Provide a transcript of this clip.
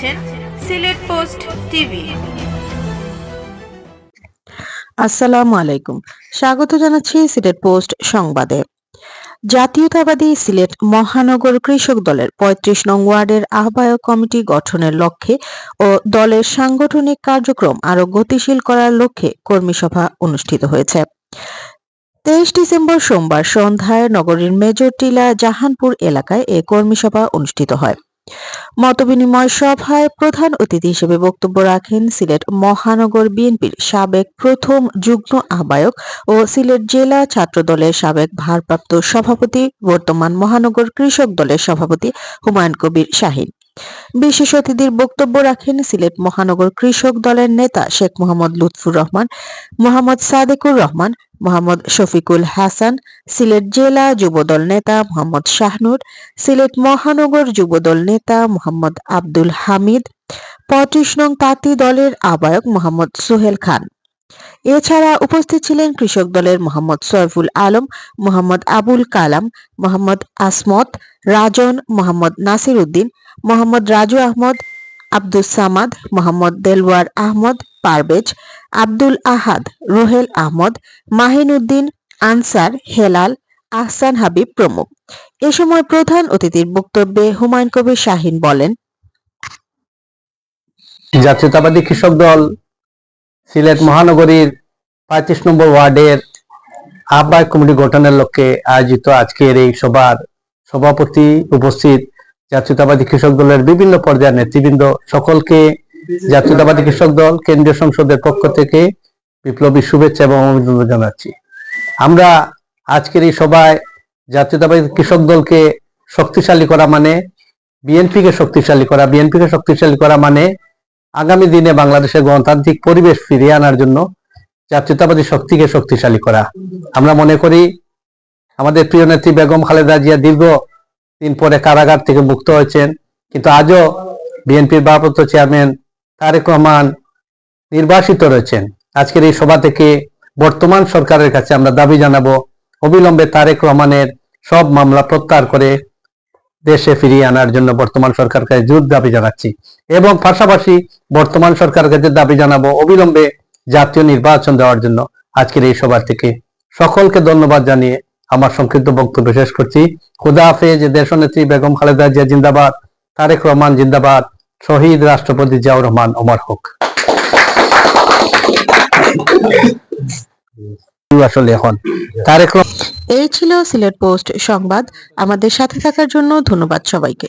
দেখছেন Sylhet post TV. আসসালামু আলাইকুম। স্বাগত জানাচ্ছি সিলেট পোস্ট সংবাদে। জাতীয়তাবাদী সিলেট মহানগর কৃষক দলের পঁয়ত্রিশ নং ওয়ার্ডের আহ্বায়ক কমিটি গঠনের লক্ষ্যে ও দলের সাংগঠনিক কার্যক্রম আরও গতিশীল করার লক্ষ্যে কর্মী সভা অনুষ্ঠিত হয়েছে। তেইশ ডিসেম্বর সোমবার সন্ধ্যায় নগরীর মেজর টিলা জাহানপুর এলাকায় এ কর্মী সভা অনুষ্ঠিত হয়। মতবিনিময় সভায় প্রধান অতিথি হিসেবে বক্তব্য রাখেন সিলেট মহানগর বিএনপির সাবেক প্রথম যুগ্ম আহ্বায়ক ও সিলেট জেলা ছাত্র দলের সাবেক ভারপ্রাপ্ত সভাপতি, বর্তমান মহানগর কৃষক দলের সভাপতি হুমায়ুন কবির শাহিন। বিশেষ অতিথির বক্তব্য রাখেন সিলেট মহানগর কৃষক দলের নেতা শেখ মোহাম্মদ লুৎফুর রহমান, মোহাম্মদ সাদেকুর রহমান মোহাম্মদ শফিকুল হাসান, সিলেট জেলা যুবদল নেতা মোহাম্মদ শাহনুর, সিলেট মহানগর যুবদল নেতা মোহাম্মদ আব্দুল হামিদ, পঁয়ত্রিশ নং তাঁতি দলের আহ্বায়ক মোহাম্মদ সোহেল খান। এছাড়া উপস্থিত ছিলেন কৃষক দলের মোহাম্মদ সয়ফুল আলম, মোহাম্মদ আবুল কালাম, মোহাম্মদ আসমত, রাজন মোহাম্মদ নাসির উদ্দিন, মোহাম্মদ রাজু আহমদ, আব্দুস সামাদ, মোহাম্মদ দেলওয়ার আহমদ পারভেজ, আব্দুল আহাদ, রোহেল আহমদ মাহিন উদ্দিন আনসার, হেলাল, আহসান হাবিব প্রমুখ। এ সময় প্রধান অতিথির বক্তব্যে হুমায়ুন কবির শাহিন বলেন, জাতীয়তাবাদী কৃষক দল সিলেট মহানগরীর পঁয়ত্রিশ নম্বর ওয়ার্ডের আহ্বায়ক কমিটি গঠনের লক্ষ্যে আয়োজিত আজকের এই সভার সভাপতি উপস্থিত জাতীয়তাবাদী কৃষক দলের বিভিন্ন পর্যায়ের নেতৃবৃন্দ, সকলকে জাতীয়তাবাদী কৃষক দল, কেন্দ্রীয় সংসদের পক্ষ থেকে বিপ্লবী শুভেচ্ছা এবং অভিনন্দন জানাচ্ছি। আমরা আজকের এই সভায় জাতীয়তাবাদী কৃষক দলকে শক্তিশালী করা মানে বিএনপিকে শক্তিশালী করা, বিএনপিকে শক্তিশালী করা মানে আগামী দিনে বাংলাদেশের গণতান্ত্রিক পরিবেশ ফিরিয়ে আনার জন্য জাতীয়তাবাদী শক্তিকে শক্তিশালী করা। আমরা মনে করি, আমাদের প্রিয় নেত্রী বেগম খালেদা জিয়া দীর্ঘ দিন পরে কারাগার থেকে মুক্ত হয়েছেন, কিন্তু আজও বিএনপির ভারপ্রাপ্ত চেয়ারম্যান তারেক রহমান নির্বাসিত রয়েছেন। আজকের এই সভা থেকে বর্তমান সরকারের কাছে আমরা দাবি জানাব, অবিলম্বে তারেক রহমানের সব মামলা প্রত্যাহার করে দেশে ফিরিয়ে আনার জন্য বর্তমান সরকার কাছে জোর দাবি জানাচ্ছি এবং পাশাপাশি বর্তমান সরকারের কাছে দাবি জানাব অবিলম্বে জাতীয় নির্বাচন দেওয়ার জন্য। আজকের এই সভা থেকে সকলকে ধন্যবাদ জানিয়ে আমার সংক্ষিপ্ত বক্তব্য শেষ করছি। খুদা হাফেজ, দেশনেত্রী বেগম খালেদা জিয়া জিন্দাবাদ, তারেক রহমান জিন্দাবাদ। শহীদ রাষ্ট্রপতি জিয়াউর রহমান অমর হোক। আসলে এখন তারেক এই ছিল সিলেট পোস্ট সংবাদ। আমাদের সাথে থাকার জন্য ধন্যবাদ সবাইকে।